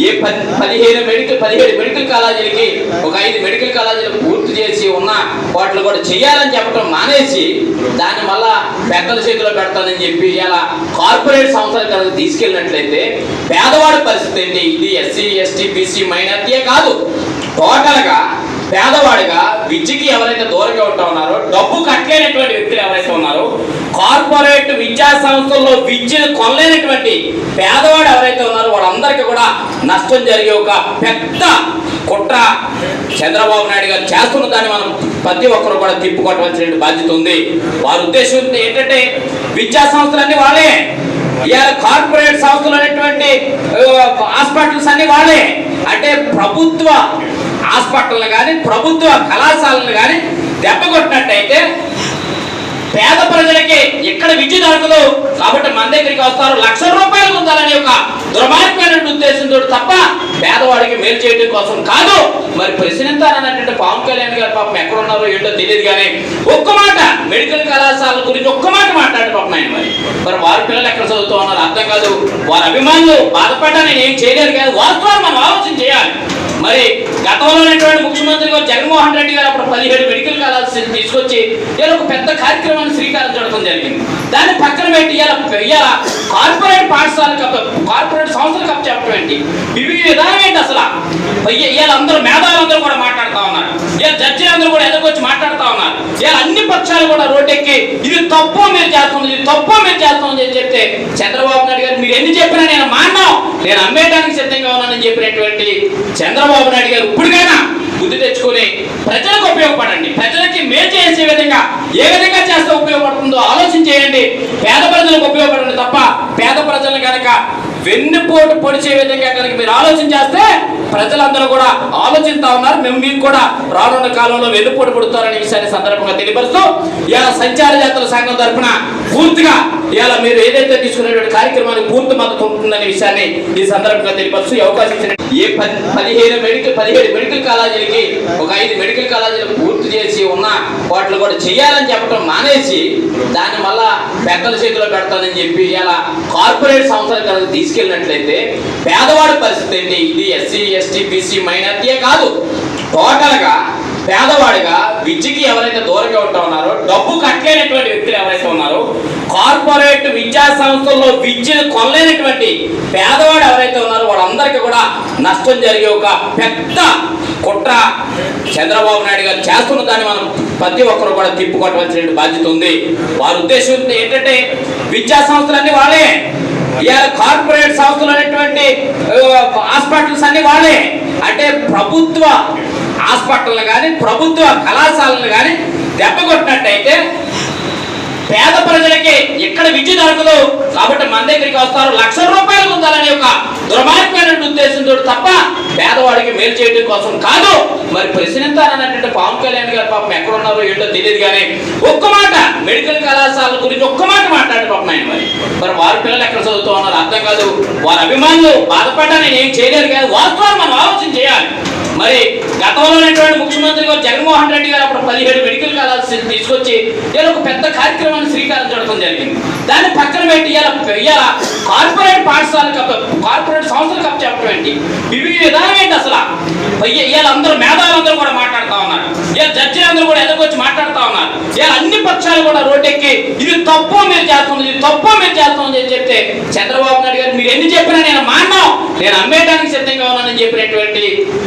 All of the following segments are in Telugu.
ఏ పది పదిహేను మెడికల్ పదిహేడు మెడికల్ కాలేజీలకి ఒక ఐదు మెడికల్ కాలేజీలు పూర్తి చేసి ఉన్న వాటిని కూడా చేయాలని చెప్పడం మానేసి దాన్ని వల్ల పెద్దల చేతిలో పెడతానని చెప్పి ఇలా కార్పొరేట్ సంస్థలు కనుక తీసుకెళ్ళినట్లయితే పేదవాడి పరిస్థితి ఏంటి? ఇది ఎస్సీ ఎస్టీ బీసీ మైనార్టీయే కాదు. టోటల్గా పేదవాడిగా విద్యకి ఎవరైతే దూరంగా ఉంటా ఉన్నారో డబ్బు కట్టలేనటువంటి వ్యక్తులు ఎవరైతే ఉన్నారో కార్పొరేట్ విద్యా సంస్థల్లో విద్యను కొనలేనటువంటి పేదవాడు ఎవరైతే ఉన్నారో వాళ్ళందరికీ కూడా నష్టం జరిగే ఒక పెద్ద కుట్ర చంద్రబాబు నాయుడు గారు చేస్తున్న దాన్ని మనం ప్రతి ఒక్కరు కూడా తిప్పుకొట్టవలసిన బాధ్యత ఉంది. వారి ఉద్దేశం ఏంటంటే విద్యా సంస్థలన్నీ వాళ్ళే. ఇవాళ కార్పొరేట్ సంస్థలు అనేటువంటి హాస్పిటల్స్ అన్ని వాళ్ళే. అంటే ప్రభుత్వ హాస్పిటల్ని కానీ ప్రభుత్వ కళాశాలను కానీ దెబ్బ కొట్టినట్టయితే పేద ప్రజలకి ఎక్కడ విద్య అడగదు కాబట్టి మన దగ్గరికి వస్తారు. లక్షల రూపాయలు పొందాలని ఒక దుర్మార్గమైన ఉద్దేశంతో తప్ప పేదవాడికి మేలు చేయడం కోసం కాదు. మరి ప్రశ్నించాలన్నటువంటి పవన్ కళ్యాణ్ గారు పాపం ఎక్కడ ఉన్నారో ఏంటో తెలియదు కానీ ఒక్క మాట మెడికల్ కళాశాల గురించి ఒక్క మాట మాట్లాడి పాపం ఆయన మరి. మరి వారి పిల్లలు ఎక్కడ చదువుతూ ఉన్నారు? అర్థం కాదు. వారి అభిమానులు బాధపడ్డా నేను ఏం చేయలేరు కానీ వాస్తవాలు మనం ఆలోచన చేయాలి. మరి గతంలో ఉన్నటువంటి ముఖ్యమంత్రి గారు జగన్మోహన్ రెడ్డి గారు అప్పుడు పదిహేడు మెడికల్ కళాశాల తీసుకొచ్చి ఇలా ఒక పెద్ద కార్యక్రమాన్ని శ్రీకారం చుడటం జరిగింది. దాన్ని పక్కన పెట్టి ఇలా కార్పొరేట్ పాఠశాలకు కార్పొరేట్ సంస్థలకు కప్ చెప్పడం ఏంటి? ఇవి విధానం ఏంటి అసలు ఇవాళ అందరూ మేధావులందరూ కూడా మాట్లాడుతా ఉన్నారు. ఇలా జడ్జి అందరూ కూడా ఎదుర్కొచ్చి మాట్లాడుతా ఉన్నారు. అన్ని పక్షాలు కూడా రోడ్డెక్కి ఇది తప్పు మీరు చేస్తుంది ఇది తప్పు మీరు చేస్తుంది అని చెప్తే చంద్రబాబు నాయుడు గారు మీరు ఎన్ని చెప్పినా నేను మాన్నాం. నేను అమ్మేయడానికి సిద్ధంగా ఉన్నానని చెప్పినటువంటి చంద్రబాబు నాయుడు గారు ఇప్పటికైనా బుద్ధి తెచ్చుకొని ప్రజలకు ఉపయోగపడండి. ప్రజలకి మేలు చేసే విధంగా ఏ విధంగా చేస్తే ఉపయోగపడుతుందో ఆలోచన చేయండి. పేద ప్రజలకు ఉపయోగపడండి తప్ప పేద ప్రజలను కనుక వెన్నుపోటు పొడిచే విధంగా కనుక మీరు ఆలోచన చేస్తే ప్రజలందరూ కూడా ఆలోచిస్తా ఉన్నారు. మేము మీకు కూడా రానున్న కాలంలో వెన్నుపోటు పడుతారనే విషయాన్ని సందర్భంగా తెలియపరుస్తూ ఇలా సంచార జాతర సంఘం తరఫున పూర్తిగా ఇలా మీరు ఏదైతే తీసుకునేటువంటి కార్యక్రమానికి పూర్తి మద్దతు ఉంటుందనే విషయాన్ని ఈ సందర్భంగా తెలియపరుస్తూ అవకాశం ఇచ్చిన ఏ పది పదిహేను మెడికల్ పదిహేడు మెడికల్ కాలేజీలకి ఒక ఐదు మెడికల్ కాలేజీలు పూర్తి చేసి ఉన్న వాటిని కూడా చేయాలని చెప్పడం మానేసి దాన్ని మళ్ళా పెద్దల చేతిలో పెడతానని చెప్పి ఇలా కార్పొరేట్ సంస్థల కనుక తీసుకెళ్ళినట్లయితే పేదవాడి పరిస్థితి ఏంటి? ఇది ఎస్సీ ఎస్టీ బీసీ మైనార్టీయే కాదు. టోటల్గా పేదవాడిగా విద్యకి ఎవరైతే దూరంగా ఉంటా ఉన్నారో డబ్బు కట్టలేనటువంటి వ్యక్తులు ఎవరైతే ఉన్నారో కార్పొరేట్ విద్యా సంస్థల్లో విద్యను కొనలేనటువంటి పేదవాడు ఎవరైతే ఉన్నారో వాళ్ళందరికీ కూడా నష్టం జరిగే ఒక పెద్ద కుట్ర చంద్రబాబు నాయుడు గారు చేస్తున్న దాన్ని మనం ప్రతి ఒక్కరు కూడా తిప్పుకొట్టవలసిన బాధ్యత ఉంది. వారి ఉద్దేశం ఏంటంటే విద్యా సంస్థలన్నీ వాళ్ళే. ఇవాళ కార్పొరేట్ సంస్థలు అనేటువంటి హాస్పిటల్స్ అన్ని వాళ్ళే. అంటే ప్రభుత్వ హాస్పిటల్ కానీ ప్రభుత్వ కళాశాలను కానీ దెబ్బ కొట్టినట్టయితే పేద ప్రజలకి ఎక్కడ విద్య దొరకదు కాబట్టి మన దగ్గరికి వస్తారు. లక్ష రూపాయలు పొందాలని ఒక దుర్మార్గమైన ఉద్దేశంతో తప్ప పేదవాడికి మేలు చేయడం కోసం కాదు. మరి ప్రశ్నించాలన్నటువంటి పవన్ కళ్యాణ్ గారు పాపం ఎక్కడున్నారో ఏంటో తెలియదు కానీ ఒక్క మాట మెడికల్ కళాశాల గురించి ఒక్క మాట మాట్లాడి పాపం ఆయన మరి. మరి వారి పిల్లలు ఎక్కడ చదువుతూ ఉన్నారు? అర్థం కాదు. వారి అభిమానులు బాధపడ్డా నేను ఏం చేయలేదు కానీ వాస్తవాలు మనం ఆలోచన చేయాలి. మరి గతంలో ఉన్నటువంటి ముఖ్యమంత్రి గారు జగన్మోహన్ రెడ్డి గారు అప్పుడు పదిహేడు మెడికల్ కళాశాల తీసుకొచ్చి ఇలా ఒక పెద్ద కార్యక్రమాన్ని శ్రీకారం చుడటం జరిగింది. దాన్ని పక్కన పెట్టి ఇలా ఇలా కార్పొరేట్ పాఠశాలకు కార్పొరేట్ సంస్థలకు అప్పు చెప్పడం ఏంటి? వివిధ విధానం ఏంటి అసలు? ఇవాళ అందరూ మేధావులందరూ కూడా ఇలా కూడా ఎదుర్కొచ్చి మాట్లాడుతా ఉన్నారు. ఇలా అన్ని పక్షాలు కూడా రోడ్డెక్కి ఇది తప్పు మీరు చేస్తుంది ఇది తప్పు మీరు చేస్తుంది అని చెప్తే చంద్రబాబు నాయుడు గారు మీరు ఎన్ని చెప్పినా నేను మాన్నాం. నేను అమ్మేయడానికి సిద్ధంగా ఉన్నానని చెప్పినటువంటి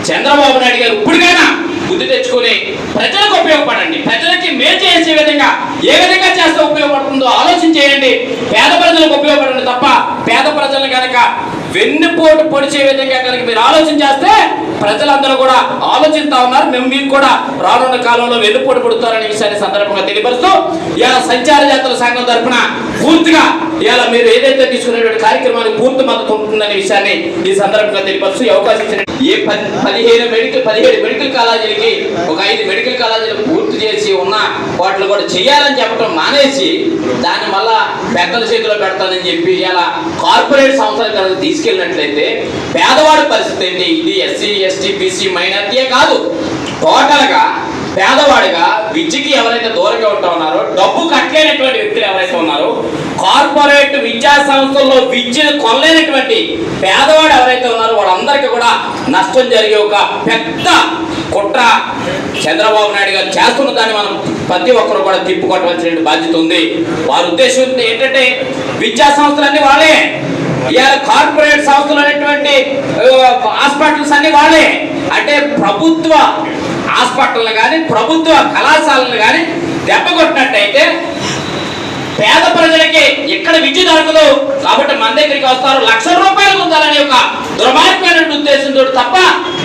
చంద్రబాబు నాయుడు గారు ఇప్పటికైనా బుద్ధి తెచ్చుకొని ప్రజలకు ఉపయోగపడండి. ప్రజలకి మేలు చేసే విధంగా ఏ విధంగా చేస్తే ఉపయోగపడుతుందో ఆలోచన చేయండి. పేద ప్రజలకు ఉపయోగపడండి తప్ప పేద ప్రజలను కనుక వెన్నుపోటు పొడిచే విధంగా కనుక మీరు ఆలోచన చేస్తే ప్రజలందరూ కూడా ఆలోచిస్తా ఉన్నారు. మేము మీకు కూడా రానున్న కాలంలో వెన్నుపోటు పడుతారనే విషయాన్ని సందర్భంగా తెలియపరుస్తూ ఇలా సంచార జాతర సంఘం తరఫున పూర్తిగా ఇలా మీరు ఏదైతే తీసుకునేటువంటి కార్యక్రమానికి పూర్తి మద్దతు ఉంటుందనే విషయాన్ని ఈ సందర్భంగా తెలియపరుస్తూ ఈ అవకాశం ఇచ్చిన ఏ పది పదిహేను మెడికల్ పదిహేడు మెడికల్ కాలేజీలకి ఒక ఐదు మెడికల్ కాలేజీలు పూర్తి చేసి ఉన్న వాటిని కూడా చేయాలని చెప్పడం మానేసి దాని వల్ల పెద్దల చేతిలో పెడతానని చెప్పి ఇలా కార్పొరేట్ సంస్థలు కనుక తీసుకెళ్ళినట్లయితే పేదవాడి పరిస్థితి ఏంటి? ఇది ఎస్సీ ఎస్టీ బీసీ మైనార్టీయే కాదు. టోటల్గా పేదవాడిగా విద్యకి ఎవరైతే దూరంగా ఉంటా ఉన్నారో డబ్బు కట్టలేనటువంటి వ్యక్తులు ఎవరైతే ఉన్నారో కార్పొరేట్ విద్యా సంస్థల్లో విద్యను కొనలేనటువంటి పేదవాడు ఎవరైతే ఉన్నారో వాళ్ళందరికీ కూడా నష్టం జరిగే ఒక పెద్ద కుట్ర చంద్రబాబు నాయుడు గారు చేస్తున్న దాన్ని మనం ప్రతి ఒక్కరు కూడా తిప్పుకోవటవలసిన బాధ్యత ఉంది. వారి ఉద్దేశం ఏంటంటే విద్యా సంస్థలన్నీ వాళ్ళే. ఇవాళ కార్పొరేట్ సంస్థలు అనేటువంటి హాస్పిటల్స్ అన్ని వాళ్ళే. అంటే ప్రభుత్వ హాస్పిటల్ని కానీ ప్రభుత్వ కళాశాలను కానీ దెబ్బ కొట్టినట్టయితే పేద ప్రజలకి ఎక్కడ విద్య దొరకదు. కాబట్టి మన దగ్గరికి వస్తారు లక్ష రూపాయలు పొందాలనే ఒక దుర్మార్గమైన ఉద్దేశం తప్ప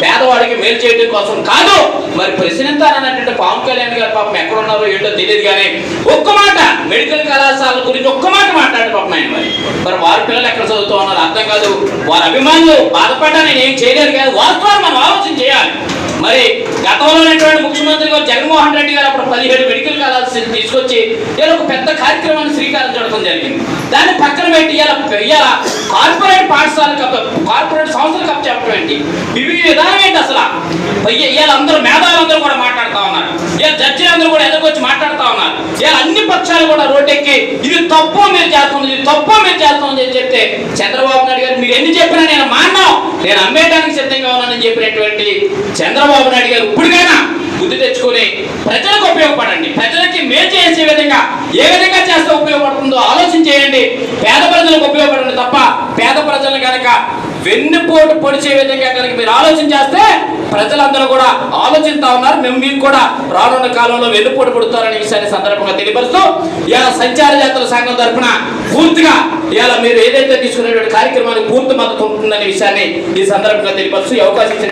పేదవాడికి మేలు చేయడం కోసం కాదు. మరి ప్రశ్నించాలన్నటువంటి పవన్ కళ్యాణ్ గారు పాపం ఎక్కడ ఉన్నారో ఏంటో తెలియదు కానీ ఒక్క మాట మెడికల్ కళాశాల గురించి ఒక్క మాట మాట్లాడే పాపం ఆయన మరి. మరి వారి పిల్లలు ఎక్కడ చదువుతూ ఉన్నారు అర్థం కాదు. వారి అభిమానులు బాధపడ్డా నేను ఏం చేయలేరు కానీ వాస్తవాలు మనం ఆలోచన చేయాలి. మరి గతంలో ఉన్నటువంటి ముఖ్యమంత్రి గారు జగన్మోహన్ రెడ్డి గారు అప్పుడు పదిహేడు మెడికల్ కళాశాల తీసుకొచ్చి ఇలా ఒక పెద్ద కార్యక్రమాన్ని శ్రీకారం చుడటం జరిగింది. దాన్ని పక్కన పెట్టి ఇలా ఇలా కార్పొరేట్ పాఠశాలకు కార్పొరేట్ సంస్థలకు అప్ చెప్పడం ఏంటి? ఇవి విధానం ఏంటి అసలు? ఇవాళ అందరూ మేధావులందరూ కూడా మాట్లాడుతూ ఉన్నారు. ఇవాళ జడ్జి అందరూ కూడా ఎదుర్కొచ్చి మాట్లాడుతూ ఉన్నారు. ఇవాళ అన్ని పక్షాలు కూడా రోడ్డెక్కి ఇది తప్పు మీరు చేస్తుంది ఇది తప్పు మీరు చేస్తుంది అని చెప్తే చంద్రబాబు నాయుడు గారు మీరు ఎన్ని చెప్పినా నేను మాన్నాం. నేను అమ్మేయడానికి సిద్ధంగా ఉన్నానని చెప్పినటువంటి చంద్రబాబు నాయుడు గారు ఇప్పటికైనా బుద్ధి తెచ్చుకొని ప్రజలకు ఉపయోగపడండి ప్రజలకి మేలు చేసే విధంగా ఏ విధంగా చేస్తే ఉపయోగపడుతుందో ఆలోచన చేయండి. పేద ప్రజలకు ఉపయోగపడండి తప్ప పేద ప్రజలను కనుక వెన్నుపోటు పొడిచే విధంగా కనుక మీరు ఆలోచన చేస్తే ప్రజలందరూ కూడా ఆలోచిస్తా ఉన్నారు. మేము మీకు కూడా రానున్న కాలంలో వెన్నుపోటు పడుతారనే విషయాన్ని సందర్భంగా తెలియపరుస్తూ ఇలా సంచార జాతర సంఘం తరఫున పూర్తిగా ఇలా మీరు ఏదైతే తీసుకునేటువంటి కార్యక్రమానికి పూర్తి మద్దతు ఉంటుందనే విషయాన్ని ఈ సందర్భంగా తెలియపరుస్తూ అవకాశం